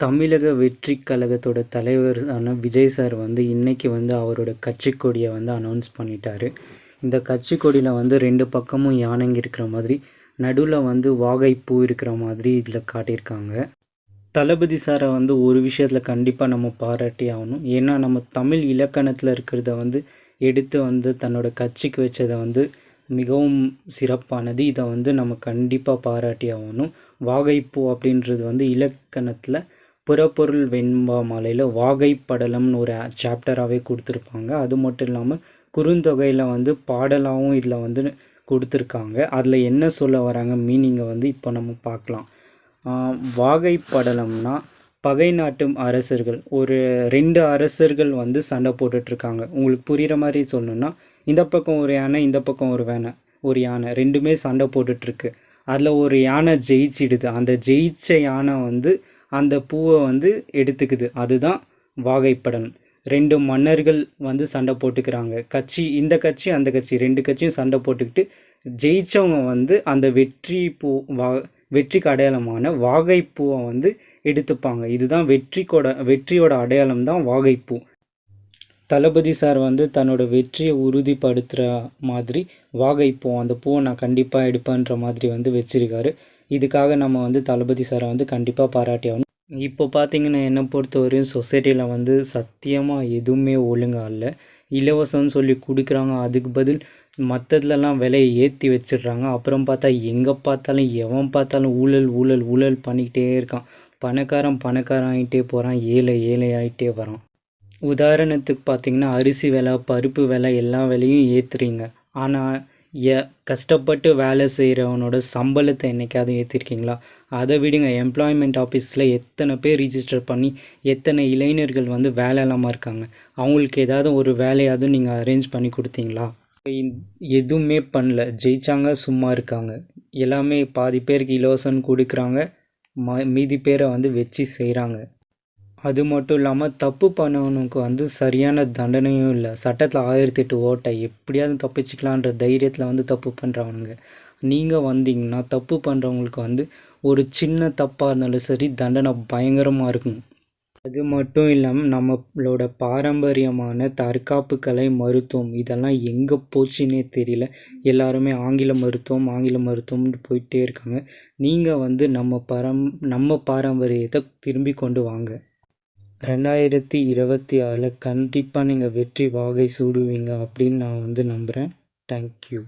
தமிழக வெற்றி கழகத்தோட தலைவரான விஜய் சார் வந்து இன்றைக்கி வந்து அவரோட கட்சி கொடியை வந்து அனௌன்ஸ் பண்ணிட்டாரு. இந்த கட்சி கொடியில் வந்து ரெண்டு பக்கமும் யானைங்க இருக்கிற மாதிரி நடுவில் வந்து வாகைப்பூ இருக்கிற மாதிரி இதில் காட்டியிருக்காங்க. தளபதி சாரை வந்து ஒரு விஷயத்தில் கண்டிப்பாக நம்ம பாராட்டி ஆகணும். ஏன்னா நம்ம தமிழ் இலக்கணத்தில் இருக்கிறத வந்து எடுத்து வந்து தன்னோட கட்சிக்கு வச்சதை வந்து மிகவும் சிறப்பானது. இதை வந்து நம்ம கண்டிப்பாக பாராட்டி ஆகணும். வாகைப்பூ அப்படின்றது வந்து இலக்கணத்தில் புறப்பொருள் வெண்பா மாலையில் வாகைப்படலம்னு ஒரு சாப்டராகவே கொடுத்துருப்பாங்க. அது மட்டும் இல்லாமல் குறுந்தொகையில் வந்து பாடலாகவும் இதில் வந்து கொடுத்துருக்காங்க. அதில் என்ன சொல்ல வராங்க மீனிங்கை வந்து இப்போ நம்ம பார்க்கலாம். வாகை வாகைப்படலம்னா பகை நாட்டு அரசர்கள். ஒரு ரெண்டு அரசர்கள் வந்து சண்டை போட்டுட்ருக்காங்க. உங்களுக்கு புரிகிற மாதிரி சொல்லணும்னா இந்த பக்கம் ஒரு யானை இந்த பக்கம் ஒரு வேனை ஒரு யானை. ரெண்டுமே சண்டை போட்டுட்ருக்கு. அதில் ஒரு யானை ஜெயிச்சிடுது. அந்த ஜெயிச்ச யானை வந்து அந்த பூவை வந்து எடுத்துக்குது. அதுதான் வாகைப்படலம் ரெண்டு மன்னர்கள் வந்து சண்டை போட்டுக்கிறாங்க. கட்சி இந்த கட்சி அந்த கட்சி. ரெண்டு கட்சியும் சண்டை போட்டுக்கிட்டு ஜெயித்தவங்க வந்து அந்த வெற்றி பூ வா வெற்றிக்கு அடையாளமான வாகைப்பூவை வந்து எடுத்துப்பாங்க. இதுதான் வெற்றிக்கோட வெற்றியோட அடையாளம் தான் வாகைப்பூ. தளபதி சார் வந்து தன்னோட வெற்றியை உறுதிப்படுத்துகிற மாதிரி வாகைப்பூ அந்த பூவை நான் கண்டிப்பாக எடுப்பேன்ற மாதிரி வந்து வச்சிருக்காரு. இதுக்காக நம்ம வந்து தளபதி சாரை வந்து கண்டிப்பாக பாராட்டி இப்போ பார்த்தீங்கன்னா என்னை பொறுத்தவரையும் சொசைட்டியில் வந்து சத்தியமாக எதுவுமே ஒழுங்காக இல்லை. இலவசம்னு சொல்லி கொடுக்குறாங்க. அதுக்கு பதில் மற்றதுலலாம் விலையை ஏற்றி வச்சிடுறாங்க. அப்புறம் பார்த்தா எங்கே பார்த்தாலும் எவன் பார்த்தாலும் ஊழல் ஊழல் ஊழல் பண்ணிக்கிட்டே இருக்கான். பணக்காரன் பணக்காரன் ஆகிட்டே போகிறான் ஏழை ஏழை ஆகிட்டே வரான். உதாரணத்துக்கு பார்த்தீங்கன்னா அரிசி விலை பருப்பு விலை எல்லா விலையும் ஏற்றுறீங்க ஆனால் கஷ்டப்பட்டு வேலை செய்கிறவனோட சம்பளத்தை என்னைக்காவது ஏற்றிருக்கீங்களா அதை விடுங்க. எம்ப்ளாய்மெண்ட் ஆஃபீஸில் எத்தனை பேர் ரிஜிஸ்டர் பண்ணி எத்தனை இளைஞர்கள் வந்து வேலை இல்லாமல் இருக்காங்க? அவங்களுக்கு ஏதாவது ஒரு வேலையாவது நீங்கள் அரேஞ்ச் பண்ணி கொடுத்தீங்களா? எதுவுமே பண்ணல. ஜெயிச்சாங்க சும்மா இருக்காங்க. எல்லாமே பாதி பேருக்கு இலவசம்னு கொடுக்குறாங்க. ம மீதி பேரை வந்து வச்சு செய்கிறாங்க அது மட்டும் இல்லாமல் தப்பு பண்ணவனுக்கு வந்து சரியான தண்டனையும் இல்லை. சட்டத்தில் ஆயிரத்தி எட்டு ஓட்டை எப்படியாவது தப்பிச்சுக்கலான்ற தைரியத்தில் வந்து தப்பு பண்ணுறவனுங்க நீங்கள் வந்தீங்கன்னா தப்பு பண்ணுறவங்களுக்கு வந்து ஒரு சின்ன தப்பாக இருந்தாலும் சரி தண்டனை பயங்கரமாக இருக்கும். அது மட்டும் இல்லாமல் நம்மளோட பாரம்பரியமான தற்காப்பு கலை மருத்துவம் இதெல்லாம் எங்கே போச்சுன்னே தெரியல. எல்லாருமே ஆங்கில மருத்துவம் ஆங்கில மருத்துவம்னு போயிட்டே இருக்காங்க. நீங்கள் வந்து நம்ம பரம் நம்ம பாரம்பரியத்தை திரும்பி கொண்டு வாங்க. ரெண்டாயிரத்தி இருபத்தி ஆறில் கண்டிப்பாக நீங்கள் வெற்றி வாகை சூடுவீங்க அப்படின்னு நான் வந்து நம்புகிறேன் தேங்க்யூ